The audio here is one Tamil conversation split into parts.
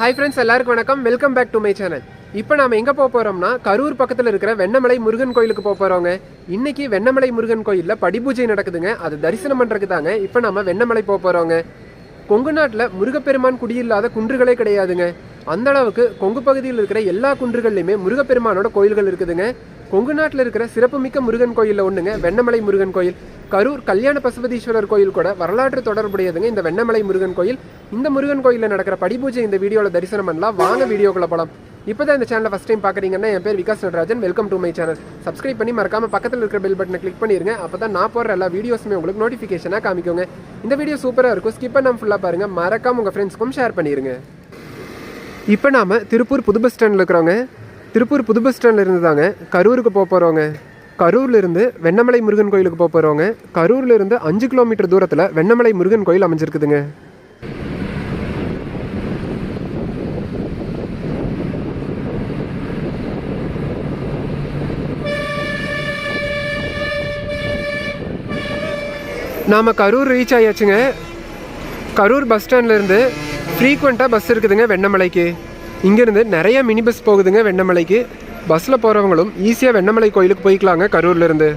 ஹாய் ஃப்ரெண்ட்ஸ் எல்லாருக்கும் வணக்கம். Welcome back to my channel இப்போ நாம் எங்கே போக போகிறோம்னா கரூர் பக்கத்தில் இருக்கிற வெண்ணமலை முருகன் கோயிலுக்கு போக போகிறோங்க இன்னைக்கு வெண்ணமலை முருகன் கோயிலில் படிபூஜை நடக்குதுங்க. அது தரிசனம் பண்ணுறதுக்கு தாங்க. இப்போ நம்ம வெண்ணமலை போக போகிறோங்க கொங்கு நாட்டில் முருகப்பெருமான் குடியில்லாத குன்றுகளே கிடையாதுங்க. அந்த அளவுக்கு கொங்கு பகுதியில் இருக்கிற எல்லா குன்றுகள்லையுமே முருகப்பெருமானோட கோயில்கள் இருக்குதுங்க. கொங்கு நாட்டில் இருக்கிற சிறப்புமிக்க முருகன் கோயிலில் ஒன்றுங்க வெண்ணமலை முருகன் கோயில். கரூர் கல்யாண பசுபதீஸ்வரர் கோயில் கூட வரலாற்று தொடர்புடையதுங்க. இந்த வெண்ணமலை முருகன் கோயில். இந்த முருகன் கோயிலில் நடக்கிற படிபூஜை இந்த வீடியோவில் தரிசனம் பண்ணலாம். வாங்க வீடியோக்குள்ள படம் இப்போ தான் இந்த சேனலை ஃபஸ்ட் டைம் பார்க்குறீங்கன்னா என் பேர் Vikas Natarajan. Welcome to my channel subscribe பண்ணி மறக்காம பக்கத்தில் இருக்கிற பெல் பட்டனை கிளிக் பண்ணிருங்க. அப்போ தான் நான் போடுற எல்லா வீடியோஸுமே உங்களுக்கு நோட்டிஃபிகேஷனாக காமிக்கோங்க. இந்த வீடியோ சூப்பராக இருக்கும். ஸ்கிப் பண்ணாம ஃபுல்லாக பாருங்கள் மறக்காம உங்கள் ஃப்ரெண்ட்ஸ்க்கும் ஷேர் பண்ணிடுங்க இப்போ நாம் திருப்பூர் புது பஸ் ஸ்டாண்டில் இருக்கிறோங்க. திருப்பூர் புது பஸ் ஸ்டாண்டில் இருந்து தாங்க கரூருக்கு போக போகிறோங்க கரூர்லேருந்து வெண்ணமலை முருகன் கோயிலுக்கு போக போகிறோங்க கரூர்லேருந்து அஞ்சு கிலோமீட்டர் தூரத்தில் வெண்ணமலை முருகன் கோயில் அமைஞ்சிருக்குதுங்க. நாம் கரூர் ரீச் ஆயாச்சுங்க. கரூர் பஸ் ஸ்டாண்ட்லேருந்து ஃப்ரீக்வெண்ட்டாக பஸ் இருக்குதுங்க வெண்ணமலைக்கு. இங்கேருந்து நிறைய மினி பஸ் போகுதுங்க வெண்ணமலைக்கு. பஸ்ஸில் போகிறவங்களும் ஈஸியாக வெண்ணமலை கோயிலுக்கு போய்க்கலாங்க கரூர்லேருந்து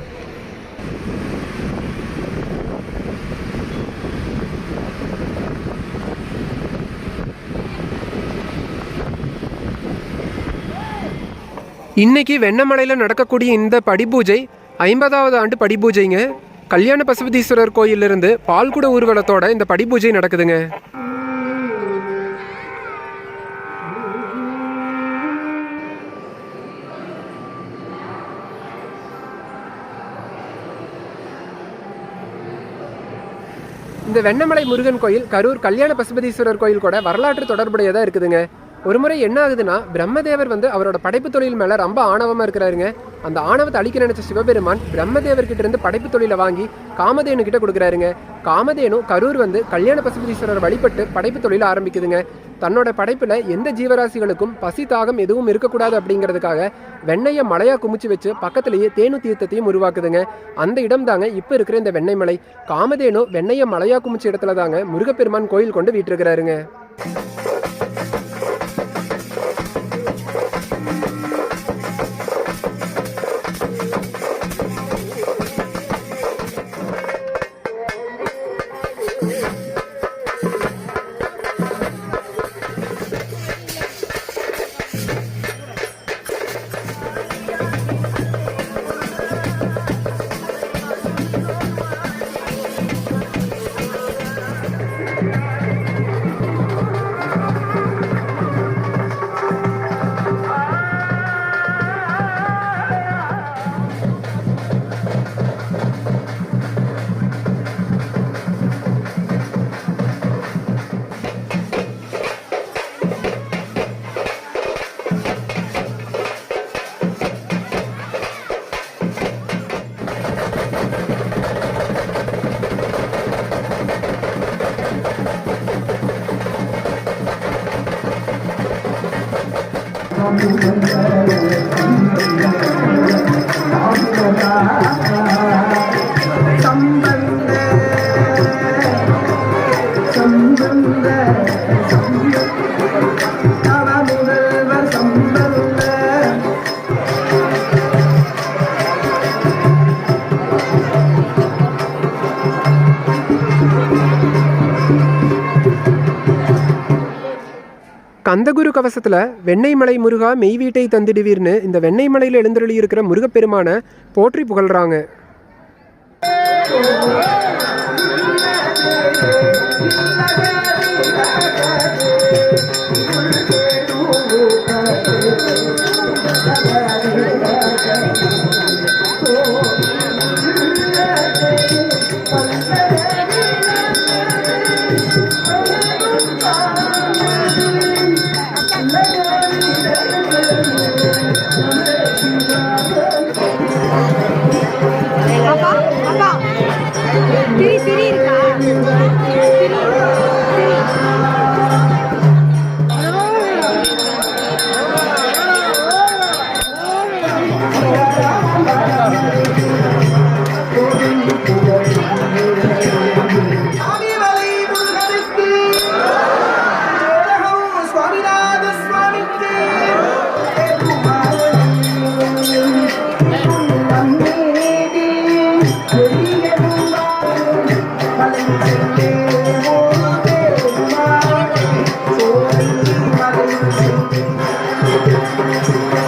இன்னைக்கு வெண்ணமலையில் நடக்கக்கூடிய இந்த படிபூஜை ஐம்பதாவது ஆண்டு படிபூஜைங்க. கல்யாண பசுபதீஸ்வரர் கோயிலிருந்து பால்குட ஊர்வலத்தோட இந்த படிபூஜை நடக்குதுங்க. இந்த வெண்ணமலை முருகன் கோயில் கரூர் கல்யாண பசுபதீஸ்வரர் கோயில் கூட வரலாற்று தொடர்புடையதாக இருக்குதுங்க. ஒரு முறை என்ன ஆகுதுன்னா பிரம்மதேவர் வந்து அவரோட படைப்பு தொழில் மேலே ரொம்ப ஆணவமாக இருக்கிறாருங்க. அந்த ஆணவத்தை அழிக்க நினைச்ச சிவபெருமான் பிரம்மதேவர்கிட்ட இருந்து படைப்பு தொழிலை வாங்கி காமதேனு கிட்ட கொடுக்குறாருங்க. காமதேனு கரூர் வந்து கல்யாண பசுபதீஸ்வரர் வழிபட்டு படைப்பு தொழில் ஆரம்பிக்குதுங்க. தன்னோட படைப்பில் எந்த ஜீவராசிகளுக்கும் பசி தாகம் எதுவும் இருக்கக்கூடாது அப்படிங்கிறதுக்காக வெண்ணையை மலையா குமிச்சு வச்சு பக்கத்திலேயே தேனு தீர்த்தத்தையும் உருவாக்குதுங்க. அந்த இடம் தாங்க இப்போ இருக்கிற இந்த வெண்ணெய் மலை. காமதேனு வெண்ணையை மலையா குமிச்ச இடத்துல தாங்க முருகப்பெருமான் கோயில் கொண்டு வீட்டிருக்கிறாருங்க. கந்தகுரு கவசத்தில் வெண்ணெய்மலை முருகா மெய் வீட்டை தந்திடுவீர்னு இந்த வெண்ணெய்மலையில் எழுந்தருளி இருக்கிற முருகப்பெருமான போற்றி புகழ்கிறாங்க அப்பா Thank you.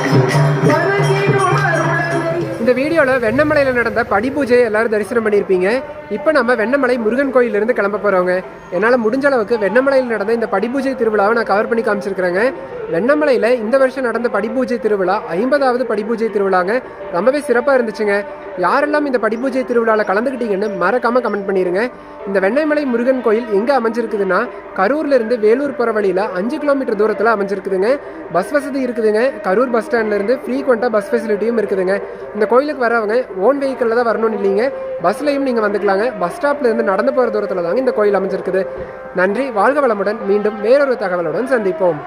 வெண்ணமலையில் நடந்த படி பூஜையை எல்லாரும் தரிசனம் பண்ணியிருப்பீங்க. இப்போ நம்ம வெண்ணமலை முருகன் கோயிலிருந்து கிளம்ப போகிறவங்க என்னால் முடிஞ்ச அளவுக்கு வெண்ணமலையில் நடந்த இந்த படிபூஜை திருவிழாவை நான் கவர் பண்ணி காமிச்சிருக்கிறேங்க. வெண்ணமலையில் இந்த வருஷம் நடந்த படிபூஜை திருவிழா ஐம்பதாவது படிபூஜை திருவிழாங்க. ரொம்பவே சிறப்பாக இருந்துச்சுங்க. யாரெல்லாம் இந்த படிபூஜை திருவிழாவில் கலந்துக்கிட்டீங்கன்னு மறக்காமல் கமெண்ட் பண்ணிடுங்க இந்த வெண்ணமலை முருகன் கோயில் எங்கே அமைஞ்சிருக்குதுன்னா கரூர்லேருந்து வேலூர் போகிற வழியில் அஞ்சு கிலோமீட்டர் தூரத்தில் அமைஞ்சிருக்குதுங்க. பஸ் வசதி இருக்குதுங்க. கரூர் பஸ் ஸ்டாண்ட்லேருந்து ஃப்ரீக்வெண்ட்டாக பஸ் ஃபெசிலிட்டியும் இருக்குதுங்க. இந்த கோயிலுக்கு வரவங்க ஓன் வெஹிக்கிளில் தான் வரணும்னு இல்லைங்க. பஸ்லையும் நீங்கள் வந்துக்கலாங்க. பஸ் ஸ்டாப்ல இருந்து நடந்து போகிற தூரத்தில் தாங்க இந்த கோயில் அமைஞ்சிருக்குது. நன்றி. வாழ்க வளமுடன். மீண்டும் வேறொரு தகவலுடன் சந்திப்போம்.